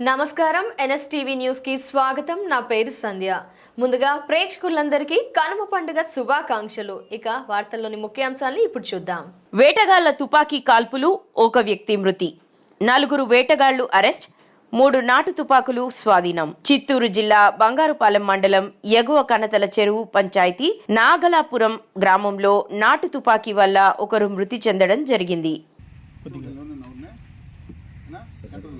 నమస్కారం. ఎన్ఎస్టీవీ న్యూస్కి స్వాగతం. నా పేరు సంధ్య. ముందుగా ప్రేక్షకులందరికీ కనుమ పండుగ శుభాకాంక్షలు. ఇక వార్తల్లోని ముఖ్యాంశాలను ఇప్పుడు చూద్దాం. వేటగాళ్ళ తుపాకీ కాల్పులు ఒక వ్యక్తి మృతి. నలుగురు వేటగాళ్ళు అరెస్ట్ మూడు నాటు తుపాకులు స్వాధీనం. చిత్తూరు జిల్లా బంగారుపాలెం మండలం ఎగువ కనతల చెరువు పంచాయతీ నాగలాపురం గ్రామంలో నాటు తుపాకీ వల్ల ఒకరు మృతి చెందడం జరిగింది.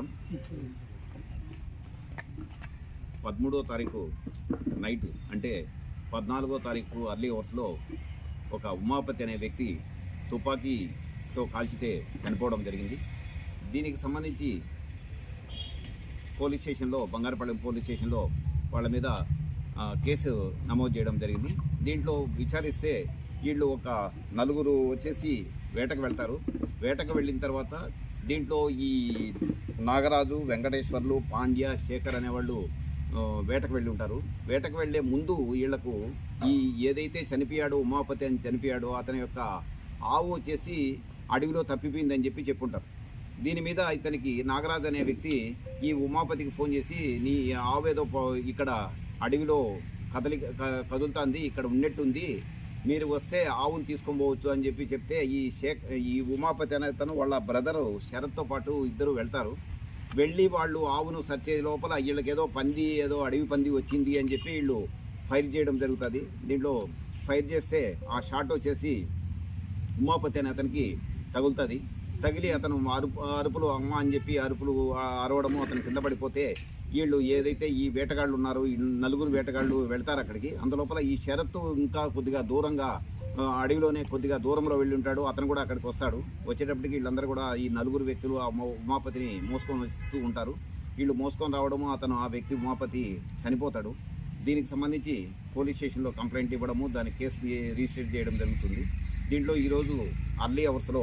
మాత్రం పదమూడో తారీఖు నైట్ అంటే పద్నాలుగో తారీఖు అర్లీ అవర్స్లో ఒక ఉమాపతి అనే వ్యక్తి తుపాకీతో కాల్చితే చనిపోవడం జరిగింది. దీనికి సంబంధించి పోలీస్ స్టేషన్లో బంగారపాలెం పోలీస్ స్టేషన్లో వాళ్ళ మీద కేసు నమోదు చేయడం జరిగింది. దీంట్లో విచారిస్తే వీళ్ళు ఒక నలుగురు వచ్చేసి వేటకు వెళ్తారు. వేటకు వెళ్ళిన తర్వాత దీంట్లో ఈ నాగరాజు వెంకటేశ్వర్లు పాండ్య శేఖర్ అనేవాళ్ళు వేటకు వెళ్ళి ఉంటారు. వేటకు వెళ్ళే ముందు వీళ్ళకు ఈ ఏదైతే చనిపోయాడో ఉమాపతి అని చనిపోయాడో అతని యొక్క ఆవు వచ్చేసి అడవిలో తప్పిపోయిందని చెప్పి చెప్పుంటారు. దీని మీద ఇతనికి నాగరాజు అనే వ్యక్తి ఈ ఉమాపతికి ఫోన్ చేసి నీ ఆవు ఏదో ఇక్కడ అడవిలో కదలి కదులుతుంది ఇక్కడ ఉన్నట్టుంది మీరు వస్తే ఆవును తీసుకొని పోవచ్చు అని చెప్పి చెప్తే ఈ షేక్ ఈ ఉమాపతి అనే తను వాళ్ళ బ్రదరు శరత్తో పాటు ఇద్దరు వెళ్తారు. వెళ్ళి వాళ్ళు ఆవును సెర్చ్ చేసే లోపల వీళ్ళకి ఏదో పంది ఏదో అడవి పంది వచ్చింది అని చెప్పి వీళ్ళు ఫైర్ చేయడం జరుగుతుంది. దీంట్లో ఫైర్ చేస్తే ఆ షాట్ వచ్చేసి ఉమాపతి అనే అతనికి తగులుతుంది. తగిలి అతను అరుపు అరుపులు అమ్మ అని చెప్పి అరుపులు అరవడము అతను కింద పడిపోతే వీళ్ళు ఏదైతే ఈ వేటగాళ్ళు ఉన్నారో ఈ నలుగురు వేటగాళ్ళు వెళ్తారు అక్కడికి. అందులోపల ఈ షరత్తు ఇంకా కొద్దిగా దూరంగా అడవిలోనే కొద్దిగా దూరంలో వెళ్ళి ఉంటాడు. అతను కూడా అక్కడికి వస్తాడు. వచ్చేటప్పటికి వీళ్ళందరూ కూడా ఈ నలుగురు వ్యక్తులు ఆ ఉమాపతిని మోసుకొని వస్తూ ఉంటారు. వీళ్ళు మోసుకొని రావడము అతను ఆ వ్యక్తి ఉమాపతి చనిపోతాడు. దీనికి సంబంధించి పోలీస్ స్టేషన్లో కంప్లైంట్ ఇవ్వడము దాని కేసు రిజిస్టర్ చేయడం జరుగుతుంది. దీంట్లో ఈరోజు అర్లీ అవర్స్లో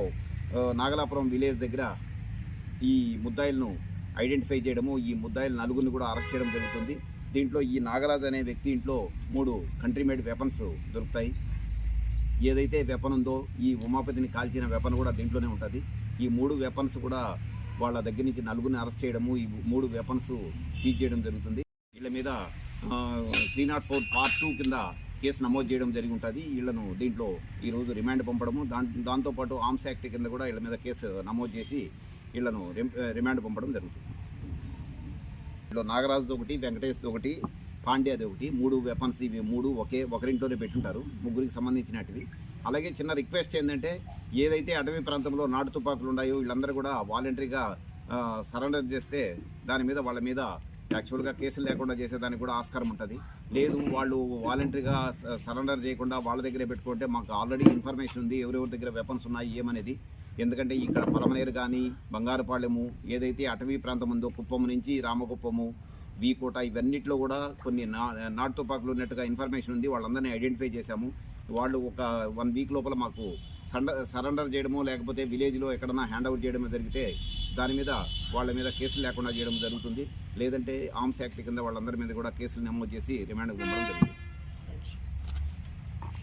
నాగలాపురం విలేజ్ దగ్గర ఈ ముద్దాయిలను ఐడెంటిఫై చేయడము ఈ ముద్దాయిల నలుగురిని కూడా అరెస్ట్ చేయడం జరుగుతుంది. దీంట్లో ఈ నాగరాజ్ అనే వ్యక్తి ఇంట్లో మూడు కంట్రీ మేడ్ వెపన్స్ దొరుకుతాయి. ఏదైతే వెపన్ ఉందో ఈ ఉమాపతిని కాల్చిన వెపన్ కూడా దీంట్లోనే ఉంటుంది. ఈ మూడు వెపన్స్ కూడా వాళ్ళ దగ్గర నుంచి నలుగురిని అరెస్ట్ చేయడము ఈ మూడు వెపన్స్ సీజ్ చేయడం జరుగుతుంది. వీళ్ళ మీద three naught four part two కింద కేసు నమోదు చేయడం జరిగి ఉంటుంది. వీళ్ళను దీంట్లో ఈరోజు రిమాండ్ పంపడము దాని దాంతోపాటు ఆర్మ్స్ యాక్ట్ కింద కూడా వీళ్ళ మీద కేసు నమోదు చేసి వీళ్ళను రిమాండ్ పంపడం జరుగుతుంది. వీళ్ళు నాగరాజుది ఒకటి వెంకటేష్ది ఒకటి పాండ్యాది ఒకటి మూడు వెపన్స్ ఇవి మూడు ఒకే ఒకరింట్లోనే పెట్టుంటారు ముగ్గురికి సంబంధించినటివి. అలాగే చిన్న రిక్వెస్ట్ ఏంటంటే ఏదైతే అటవీ ప్రాంతంలో నాటు తుపాకులు ఉన్నాయో వీళ్ళందరూ కూడా వాలంటరీగా సరెండర్ చేస్తే దాని మీద వాళ్ళ మీద యాక్చువల్గా కేసులు లేకుండా చేసేదానికి కూడా ఆస్కారం ఉంటుంది. లేదు వాళ్ళు వాలంటరీగా సరెండర్ చేయకుండా వాళ్ళ దగ్గరే పెట్టుకుంటే మాకు ఆల్రెడీ ఇన్ఫర్మేషన్ ఉంది ఎవరెవరి దగ్గర వెపన్స్ ఉన్నాయి ఏమనేది. ఎందుకంటే ఇక్కడ పలమనేరు కానీ బంగారుపాలెము ఏదైతే అటవీ ప్రాంతం ఉందో కుప్పం నుంచి రామకుప్పము వీకోట ఇవన్నిట్లో కూడా కొన్ని నా నాటు తుపాకులు ఉన్నట్టుగా ఇన్ఫర్మేషన్ ఉంది. వాళ్ళందరినీ ఐడెంటిఫై చేశాము. వాళ్ళు ఒక వన్ వీక్ లోపల మాకు సండ సరెండర్ చేయడమో లేకపోతే విలేజ్లో ఎక్కడన్నా హ్యాండ్ ఓవర్ చేయడమో జరిగితే దాని మీద వాళ్ళ మీద కేసులు లేకుండా చేయడం జరుగుతుంది. లేదంటే ఆర్మ్స్ యాక్ట్ కింద వాళ్ళందరి మీద కూడా కేసులు నమోదు చేసి రిమాండ్ ఇవ్వడం జరుగుతుంది.